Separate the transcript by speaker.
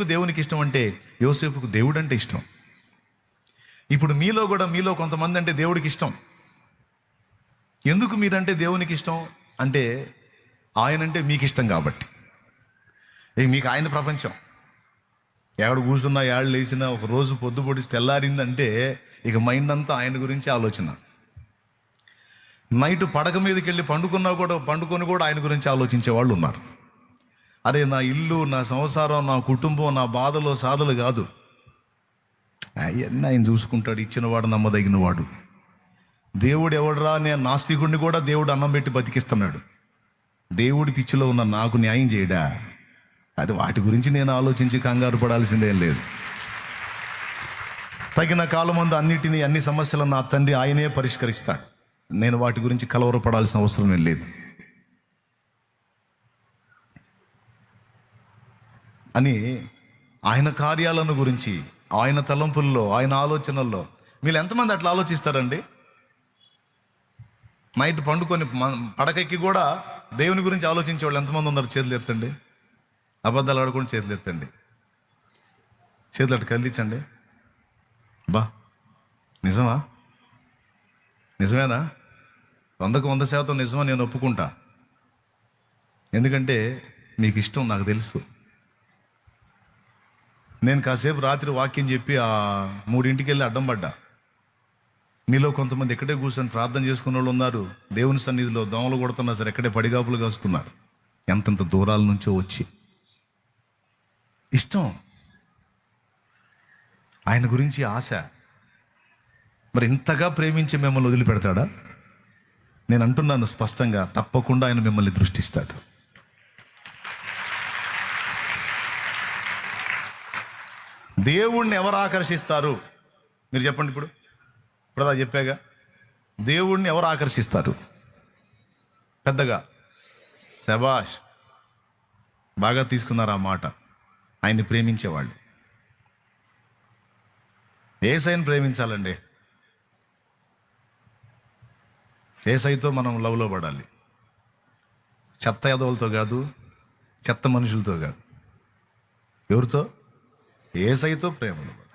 Speaker 1: ఎందుకు దేవునికి ఇష్టం అంటే యోసేపుకు దేవుడు అంటే ఇష్టం. ఇప్పుడు మీలో కూడా మీలో కొంతమంది అంటే దేవుడికి ఇష్టం. ఎందుకు మీరంటే దేవునికి ఇష్టం? అంటే ఆయన అంటే మీకు ఇష్టం కాబట్టి. ఇక మీకు ఆయన ప్రపంచం. ఎక్కడ కూర్చున్నా ఏళ్ళు లేచినా ఒక రోజు పొద్దు పొడిచి తెల్లారిందంటే ఇక మైండ్ అంతా ఆయన గురించి ఆలోచన. నైట్ పడక మీదకి వెళ్ళి పండుకున్నా కూడా పండుకొని కూడా ఆయన గురించి ఆలోచించే వాళ్ళు ఉన్నారు. అరే నా ఇల్లు నా సంసారం నా కుటుంబం నా బాధలు సాధలు కాదు. అవన్నీ ఆయన చూసుకుంటాడు ఇచ్చినవాడు నమ్మదగినవాడు. దేవుడు ఎవడరా నేను నాస్తికుడిని కూడా దేవుడు అన్నం పెట్టి బతికిస్తున్నాడు. దేవుడి పిచ్చిలో ఉన్న నాకు న్యాయం చేయడా? అది వాటి గురించి నేను ఆలోచించి కంగారు పడాల్సిందేం లేదు. తగిన కాలం ముందు అన్నిటినీ అన్ని సమస్యలను నా తండ్రి ఆయనే పరిష్కరిస్తాడు. నేను వాటి గురించి కలవరపడాల్సిన అవసరం ఏం లేదు. అని ఆయన కార్యాలను గురించి ఆయన తలంపుల్లో ఆయన ఆలోచనల్లో. మీరు ఎంతమంది అట్లా ఆలోచిస్తారండి? నైట్ పండుకొని మ- పడకెక్కి కూడా దేవుని గురించి ఆలోచించే వాళ్ళు ఎంతమంది ఉన్నారు చేతులు ఎత్తండి? అబద్ధాలు ఆడుకొని చేతులు ఎత్తండి. చేతులు అటు కదిలించండి. బా నిజమా? నిజమేనా? వందకు వంద శాతం నిజమా నేను ఒప్పుకుంటా. ఎందుకంటే మీకు ఇష్టం నాకు తెలుసు. నేను కాసేపు రాత్రి వాక్యం చెప్పి ఆ మూడింటికి వెళ్ళి అడ్డం పడ్డా. మీలో కొంతమంది ఎక్కడే కూర్చొని ప్రార్థన చేసుకున్న వాళ్ళు ఉన్నారు. దేవుని సన్నిధిలో దోమలు కొడుతున్నా సరే ఎక్కడే పడిగాపులు కాసుకున్నారు ఎంతంత దూరాల నుంచో వచ్చి. ఇష్టం. ఆయన గురించి ఆశ. మరి ఇంతగా ప్రేమించి మిమ్మల్ని వదిలిపెడతాడా? నేను అంటున్నాను స్పష్టంగా తప్పకుండా ఆయన మిమ్మల్ని దృష్టిస్తాడు. దేవుణ్ణి ఎవరు ఆకర్షిస్తారు? మీరు చెప్పండి ఇప్పుడు. ఇప్పుడు అలా చెప్పాగా? దేవుణ్ణి ఎవరు ఆకర్షిస్తారు? పెద్దగా. శబాష్ బాగా తీసుకున్నారు ఆ మాట. ఆయన్ని ప్రేమించేవాళ్ళు. ఏసైని ప్రేమించాలండి. ఏసైతో మనం లవ్లో పడాలి. చెత్త యదవులతో కాదు చెత్త మనుషులతో కాదు. ఎవరితో? ఏసైతో ప్రేమలో?